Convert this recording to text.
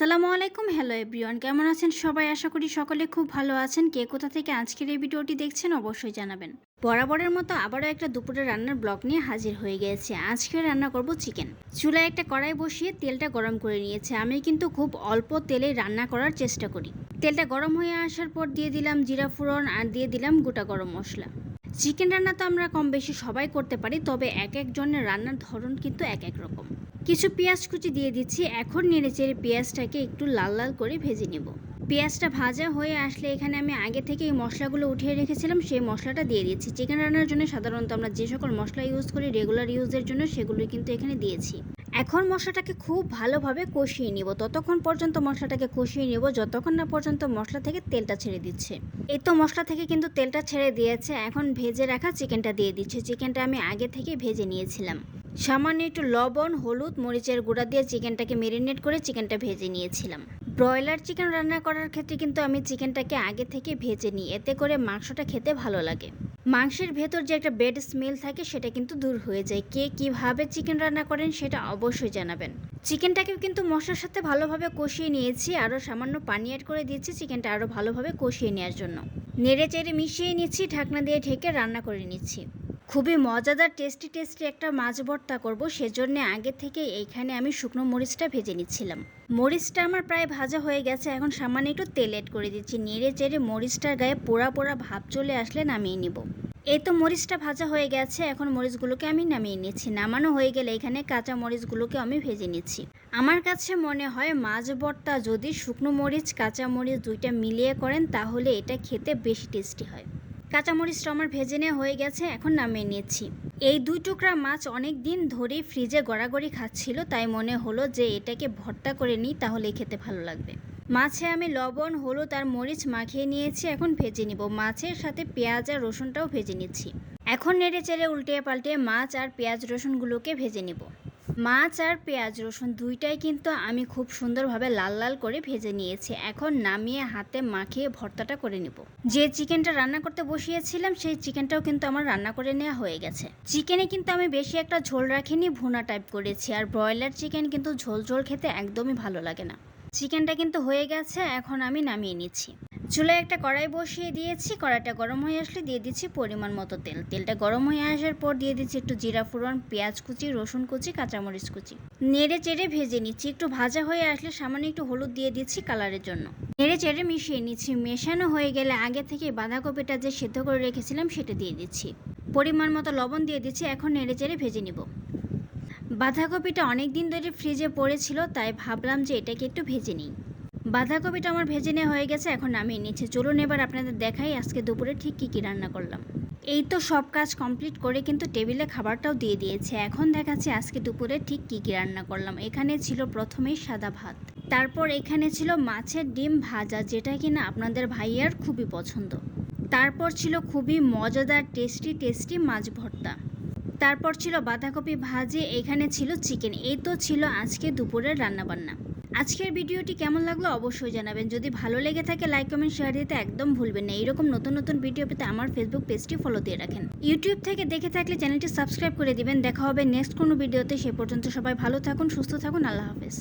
সালামু আলাইকুম hello everyone কেমন আছেন সবাই? আশা করি সকলে খুব ভালো আছেন। কে কোথা থেকে আজকের এই ভিডিওটি দেখছেন অবশ্যই জানাবেন। বরাবরের মতো আবারও একটা দুপুরের রান্নার ব্লগ নিয়ে হাজির হয়ে গিয়েছে আজকে রান্না করব চিকেন। চুলায় একটা কড়াই বসিয়ে তেলটা গরম করে নিয়েছে। আমি কিন্তু খুব অল্প তেলে রান্না করার চেষ্টা করি। তেলটা গরম হয়ে আসার পর দিয়ে দিলাম জিরা ফোড়ন আর দিয়ে দিলাম গোটা গরম মশলা। চিকেন রান্না তো আমরা কম বেশি সবাই করতে পারি, তবে এক একজনের রান্নার ধরন কিন্তু এক এক রকম। কিছু পেঁয়াজ কুচি দিয়ে দিচ্ছি। এখন নেড়ে চেড়ে পেঁয়াজটাকে একটু লাল লাল করে ভেজে নেব। পেঁয়াজটা ভাজা হয়ে আসলে এখানে আমি আগে থেকে এই মশলাগুলো উঠিয়ে রেখেছিলাম, সেই মশলাটা দিয়ে দিচ্ছি। চিকেন রান্নার জন্য সাধারণত আমরা যে সকল মশলা ইউজ করি রেগুলার ইউজের জন্য সেগুলো কিন্তু এখানে দিয়েছি। এখন মশলাটাকে খুব ভালোভাবে কষিয়ে নিব। ততক্ষণ পর্যন্ত মশলাটাকে কষিয়ে নিব, যতক্ষণ না পর্যন্ত মশলা থেকে তেলটা ছেড়ে দিচ্ছে। এই তো মশলা থেকে কিন্তু তেলটা ছেড়ে দিয়েছে। এখন ভেজে রাখা চিকেনটা দিয়ে দিচ্ছে। চিকেনটা আমি আগে থেকে ভেজে নিয়েছিলাম। সামান্য একটু লবণ, হলুদ, মরিচের গুঁড়া দিয়ে চিকেনটাকে মেরিনেট করে চিকেনটা ভেজে নিয়েছিলাম। ব্রয়লার চিকেন রান্না করার ক্ষেত্রে কিন্তু আমি চিকেনটাকে আগে থেকে ভেজে নিই, এতে করে মাংসটা খেতে ভালো লাগে। মাংসের ভেতর যে একটা বেড স্মেল থাকে সেটা কিন্তু দূর হয়ে যায়। কে কীভাবে চিকেন রান্না করেন সেটা অবশ্যই জানাবেন। চিকেনটাকে কিন্তু মশলার সাথে ভালোভাবে কষিয়ে নিয়েছি, আরও সামান্য পানি অ্যাড করে দিয়েছি চিকেনটা আরও ভালোভাবে কষিয়ে নেওয়ার জন্য। নেড়ে চেড়ে মিশিয়ে নিচ্ছি, ঢাকনা দিয়ে ঢেকে রান্না করে নিচ্ছি। খুবই মজাদার টেস্টি টেস্টি একটা মাছ ভর্তা করব। সেজন্য আগে থেকে এইখানে আমি শুকনো মরিচটা ভেজে নিচ্ছিলাম। মরিচটা আমার প্রায় ভাজা হয়ে গেছে, এখন সামান্য একটু তেল অ্যাড করে দিচ্ছি। নেড়ে চেড়ে মরিচটার গায়ে পোড়া পোড়া ভাব চলে আসলে নামিয়ে নিব। এই তো মরিচটা ভাজা হয়ে গেছে, এখন মরিচগুলোকে আমি নামিয়ে নিচ্ছি। নামানো হয়ে গেলে এখানে কাঁচা মরিচগুলোকে আমি ভেজে নিচ্ছি। আমার কাছে মনে হয় মাছ ভর্তা যদি শুকনো মরিচ, কাঁচা মরিচ দুইটা মিলিয়ে করেন, তাহলে এটা খেতে বেশি টেস্টি হয়। কাঁচামরিচটা আমার ভেজে নেওয়া হয়ে গেছে, এখন নামিয়ে নিচ্ছি। এই দুই টুকরা মাছ অনেক দিন ধরেই ফ্রিজে গড়াগড়ি খাচ্ছিল, তাই মনে হলো যে এটাকে ভর্তা করে নিই, তাহলেই খেতে ভালো লাগবে। মাছে আমি লবণ, হলুদ আর মরিচ মাখিয়ে নিয়েছি, এখন ভেজে নিব। মাছের সাথে পেঁয়াজ আর রসুনটাও ভেজে নিচ্ছি। এখন নেড়ে চেড়ে উল্টে পাল্টে মাছ আর পেঁয়াজ রসুনগুলোকে ভেজে নিব। মাছ আর পেঁয়াজ রসুন দুইটাই কিন্তু আমি খুব সুন্দরভাবে লাল লাল করে ভেজে নিয়েছি। এখন নামিয়ে হাতে মাখিয়ে ভর্তাটা করে নিব। যে চিকেনটা রান্না করতে বসিয়েছিলাম, সেই চিকেনটাও কিন্তু আমার রান্না করে নেওয়া হয়ে গেছে। চিকেনে কিন্তু আমি বেশি একটা ঝোল রাখিনি, ভুনা টাইপ করেছি। আর ব্রয়লার চিকেন কিন্তু ঝোল ঝোল খেতে একদমই ভালো লাগে না। চিকেনটা কিন্তু হয়ে গেছে, এখন আমি নামিয়ে নিচ্ছি। চুলায় একটা কড়াই বসিয়ে দিয়েছি, কড়াইটা গরম হয়ে আসলে দিয়ে দিচ্ছি পরিমাণ মতো তেল। তেলটা গরম হয়ে আসার পর দিয়ে দিচ্ছি একটু জিরা ফোড়ন, পেঁয়াজ কুচি, রসুন কুচি, কাঁচামরিচ কুচি। নেড়ে চেড়ে ভেজে নিচ্ছি, একটু ভাজা হয়ে আসলে সামান্য একটু হলুদ দিয়ে দিচ্ছি কালারের জন্য। নেড়ে চেড়ে মিশিয়ে নিচ্ছি, মেশানো হয়ে গেলে আগে থেকে বাঁধাকপিটা যে সেদ্ধ করে রেখেছিলাম সেটা দিয়ে দিচ্ছি। পরিমাণ মতো লবণ দিয়ে দিচ্ছি, এখন নেড়ে চেড়ে ভেজে নিব। বাঁধাকপিটা অনেক দিন ধরে ফ্রিজে পড়েছিল, তাই ভাবলাম যে এটাকে একটু ভেজে নিই। বাঁধাকপিটা আমার ভেজে নেওয়া হয়ে গেছে, এখন নামিয়ে নিচ্ছে চলুন এবার আপনাদের দেখাই আজকে দুপুরে ঠিক কী কী রান্না করলাম। এই তো সব কাজ কমপ্লিট করে কিন্তু টেবিলে খাবারটাও দিয়ে দিয়েছে। এখন দেখাচ্ছে আজকে দুপুরে ঠিক কী কী রান্না করলাম। এখানে ছিল প্রথমেই সাদা ভাত, তারপর এখানে ছিল মাছের ডিম ভাজা, যেটা কিনা আপনাদের ভাইয়ার খুবই পছন্দ। তারপর ছিল খুবই মজাদার, টেস্টি টেস্টি মাছ ভর্তা। তারপর ছিল বাঁধাকপি ভাজি, এখানে ছিল চিকেন। এই তো ছিল আজকে দুপুরের রান্নাবান্না। আজকের ভিডিওটি কেমন লাগল অবশ্যই জানাবেন। যদি ভালো লেগে থাকে লাইক কমেন্ট শেয়ার দিতে একদম ভুলবেন না। এইরকম নতুন নতুন ভিডিও পেতে আমার ফেসবুক পেজটি ফলো দিয়ে রাখেন। ইউটিউব থেকে দেখে থাকলে চ্যানেলটি সাবস্ক্রাইব করে দিবেন। দেখা হবে নেক্সট কোনো ভিডিওতে। সে পর্যন্ত সবাই ভালো থাকুন, সুস্থ থাকুন। আল্লাহ হাফেজ।